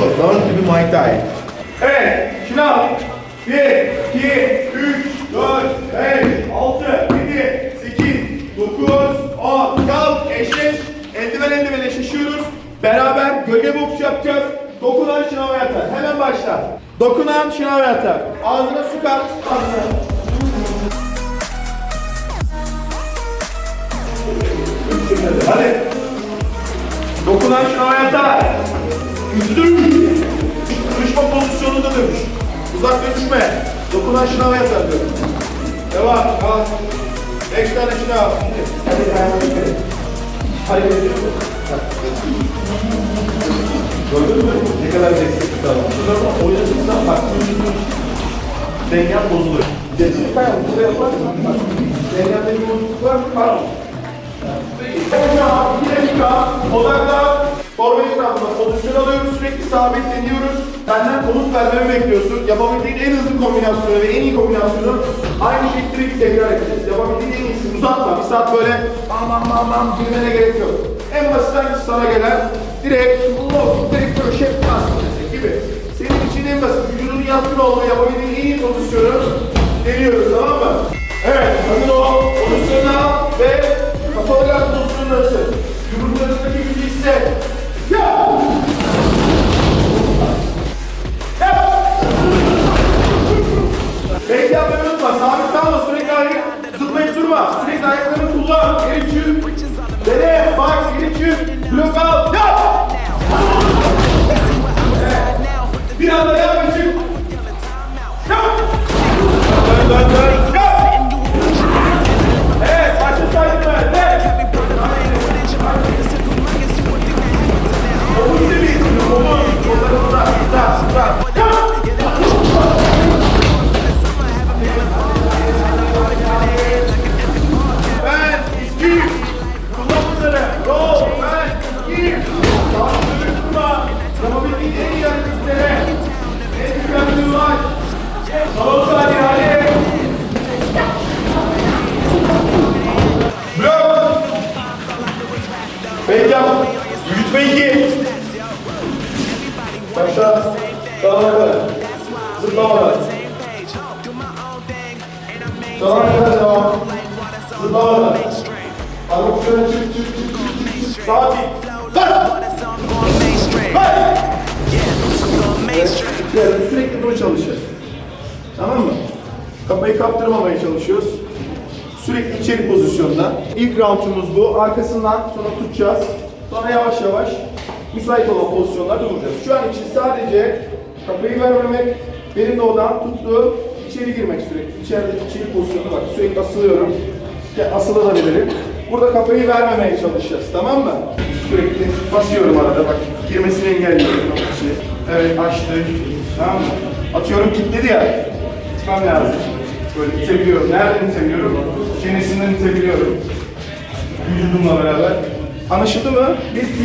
Bakalım gibi Muay Thai. Evet, al. 1, 2, 3, 4, 5, 6, 7, 8, 9, 10. Kalk, eşleş. Eldiven eldiven eşleşiyoruz. Beraber gölge boks yapacağız. Dokunan şınava yatar. Hemen başla. Dokunan şınava yatar. Ağzına su kat. Ağzına. Hadi. Dokunan şınava yatar. Yüzdür. Kırışma pozisyonunda dövüş. Uzak dönüşme. Dokunan şınava yatar diyorum. Devam. Al. Beş tane şınav. Hadi yukarı. Hareket ediyorsun. Gördün mü? Ne kadar destekli tamam. Şurada oynadığında bak. Dengen bozuluyor. Destek ayağım. Burada yaparsan bak. Dengendeki bozukluk var? Hocam, bir dakika. Odakla. Forma etrafında pozisyon alıyoruz. Sürekli sabitleniyoruz. Benden komut vermemi bekliyorsun. Yapabildiğin en hızlı kombinasyonu ve en iyi kombinasyonu aynı şeyi sürekli tekrar edeceğiz. Yapabildiğin en iyisi. Uzatma. Bir saat böyle bam bam bam girmene gerek yok. En basit hangisi sana gelen? Direkt, oh, direkt böyle şef gibi. Senin için en basit. Vücudunun yatkın olduğu yapabildiğin en iyi pozisyonu deniyoruz tamam mı? Evet, hazır ol. Pozisyonu al ve kapalı gaz pozisyonunu açın. Durma. Sürekli ayaklarını kullan. Geri çık. Dene. Bak. Geri çık. Blok al. Ya! Evet. Bir anda yap çık. Zıplamadan. Sağına kadar devam. Zıplamadan. Arka şöyle çık çık çık çık. Tamam mı? Kafayı kaptırmamaya çalışıyoruz. Sürekli içeri pozisyonda. İlk roundumuz bu. Arkasından sonra tutacağız. Sonra yavaş yavaş müsait olan pozisyonlarda duracağız. Şu an için sadece kafayı vermemek, benim de odan tuttuğum içeri girmek sürekli. İçerideki içeri pozisyonu bak sürekli asılıyorum. Ya asılabilirim. Burada kafayı vermemeye çalışacağız. Tamam mı? Sürekli basıyorum arada bak. Girmesini engelliyorum. Evet açtı. Tamam mı? Atıyorum kilitledi ya. Gitmem lazım. Böyle itebiliyorum. Nereden itebiliyorum? Çenesinden itebiliyorum. Vücudumla beraber. Anlaşıldı mı? Bitti.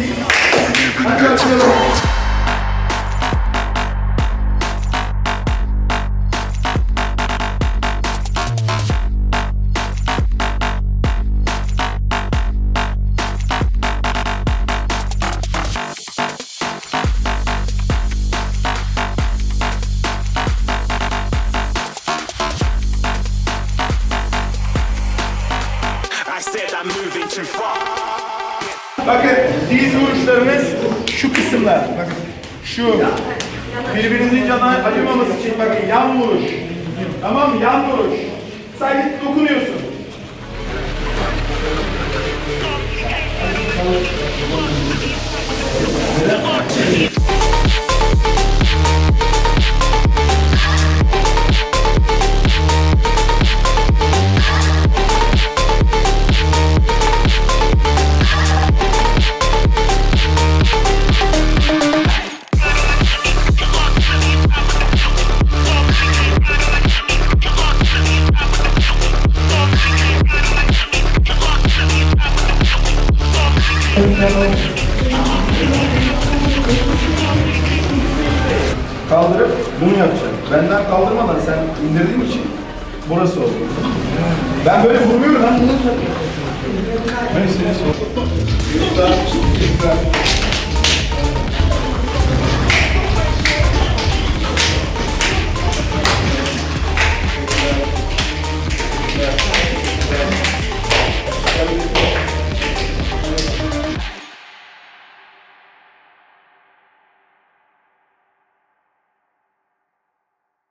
Hadi açalım. Bakın diz uçlarınız şu kısımlar. Bakın şu. Birbirinizin canına acımaması için bakın yan vuruş. Tamam mı? Yan vuruş. Sadece dokunuyorsun. Kaldırıp bunu yapacaksın. Benden kaldırmadan sen indirdiğin için burası oldu. Ben böyle vurmuyorum lan. Neyse neyse. Lütfen, lütfen.